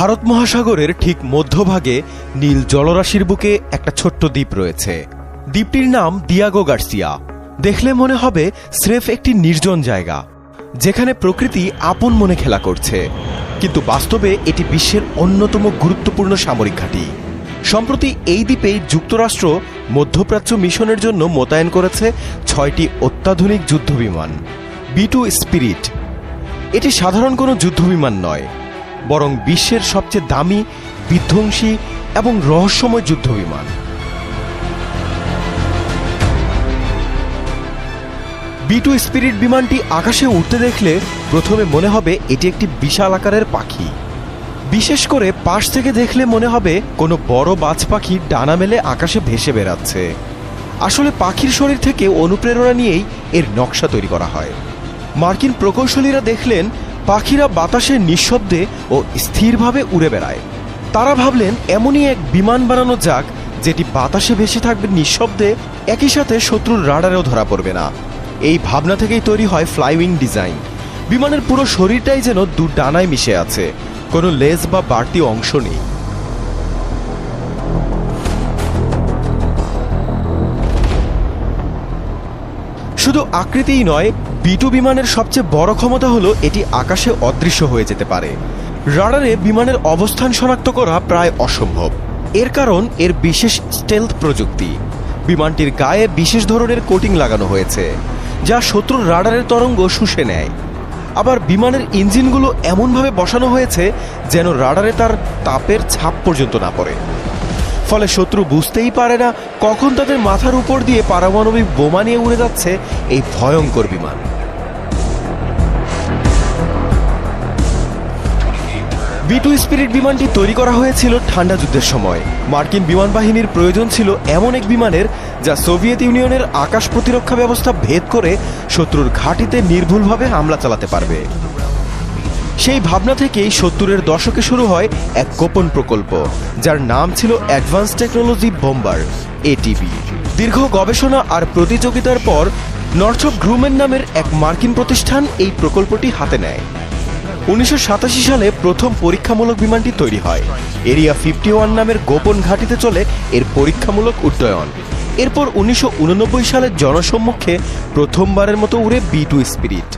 ভারত মহাসাগরের ঠিক মধ্যভাগে নীল জলরাশির বুকে একটা ছোট্ট দ্বীপ রয়েছে। দ্বীপটির নাম দিয়াগো গার্সিয়া। দেখলে মনে হবে স্রেফ একটি নির্জন জায়গা, যেখানে প্রকৃতি আপন মনে খেলা করছে। কিন্তু বাস্তবে এটি বিশ্বের অন্যতম গুরুত্বপূর্ণ সামরিক ঘাঁটি। সম্প্রতি এই দ্বীপেই যুক্তরাষ্ট্র মধ্যপ্রাচ্য মিশনের জন্য মোতায়েন করেছে ছয়টি অত্যাধুনিক যুদ্ধবিমান, বি টু স্পিরিট। এটি সাধারণ কোনো যুদ্ধবিমান নয় বরং বিশ্বের সবচেয়ে দামি, বিধ্বংসী এবং রহস্যময় যুদ্ধবিমান। বি টু স্পিরিট বিমানটি আকাশে উঠতে দেখলে প্রথমে মনে হবে এটি একটি বিশাল আকারের পাখি। বিশেষ করে পাশ থেকে দেখলে মনে হবে কোনো বড় বাজ পাখি ডানা মেলে আকাশে ভেসে বেড়াচ্ছে। আসলে পাখির শরীর থেকে অনুপ্রেরণা নিয়েই এর নকশা তৈরি করা হয়। মার্কিন প্রকৌশলীরা দেখলেন পাখিরা বাতাসে নিঃশব্দে ও স্থিরভাবে উড়ে বেড়ায়। তারা ভাবলেন, এমনই এক বিমান বানানো যাক, যেটি বাতাসে ভেসে থাকবে নিঃশব্দে, একই সাথে শত্রুর রাডারেও ধরা পড়বে না। এই ভাবনা থেকেই তৈরি হয় ফ্লাইউইং ডিজাইন। বিমানের পুরো শরীরটাই যেন দু ডানায় মিশে আছে, কোনো লেজ বা বাড়তি অংশ নেই। শুধু আকৃতিই নয় বিটু বিমানের সবচেয়ে বড় ক্ষমতা হলো এটি আকাশে অদৃশ্য হয়ে যেতে পারে। রাডারে বিমানের অবস্থান শনাক্ত করা প্রায় অসম্ভব। এর কারণ এর বিশেষ স্টেলথ প্রযুক্তি। বিমানটির গায়ে বিশেষ ধরনের কোটিং লাগানো হয়েছে, যা শত্রুর রাডারের তরঙ্গ শুষে নেয়। আবার বিমানের ইঞ্জিনগুলো এমনভাবে বসানো হয়েছে যেন রাডারে তার তাপের ছাপ পর্যন্ত না পড়ে। ফলে শত্রু বুঝতেই পারে না কখন তাদের মাথার উপর দিয়ে পারমাণবিক বোমা নিয়ে উড়ে যাচ্ছে এই ভয়ঙ্কর বিমান। বি টু স্পিরিট বিমানটি তৈরি করা হয়েছিল ঠান্ডা যুদ্ধের সময়। মার্কিন বিমান বাহিনীর প্রয়োজন ছিল এমন এক বিমানের যা সোভিয়েত ইউনিয়নের আকাশ প্রতিরক্ষা ব্যবস্থা ভেদ করে শত্রুর ঘাঁটিতে নির্ভুলভাবে হামলা চালাতে পারবে। সেই ভাবনা থেকেই সত্তরের দশকে শুরু হয় এক গোপন প্রকল্প, যার নাম ছিল অ্যাডভান্স টেকনোলজি বোম্বার, এটিবি। দীর্ঘ গবেষণা আর প্রতিযোগিতার পর নর্থপ গ্রুমেন নামের এক মার্কিন প্রতিষ্ঠান এই প্রকল্পটি হাতে নেয়। উনিশশো সাতাশি সালে প্রথম পরীক্ষামূলক বিমানটি তৈরি হয়। এরিয়া ফিফটি ওয়ান নামের গোপন ঘাঁটিতে চলে এর পরীক্ষামূলক উড্ডয়ন। এরপর উনিশশো উননব্বই সালে জনসম্মুখে প্রথমবারের মতো উড়ে বি টু স্পিরিট।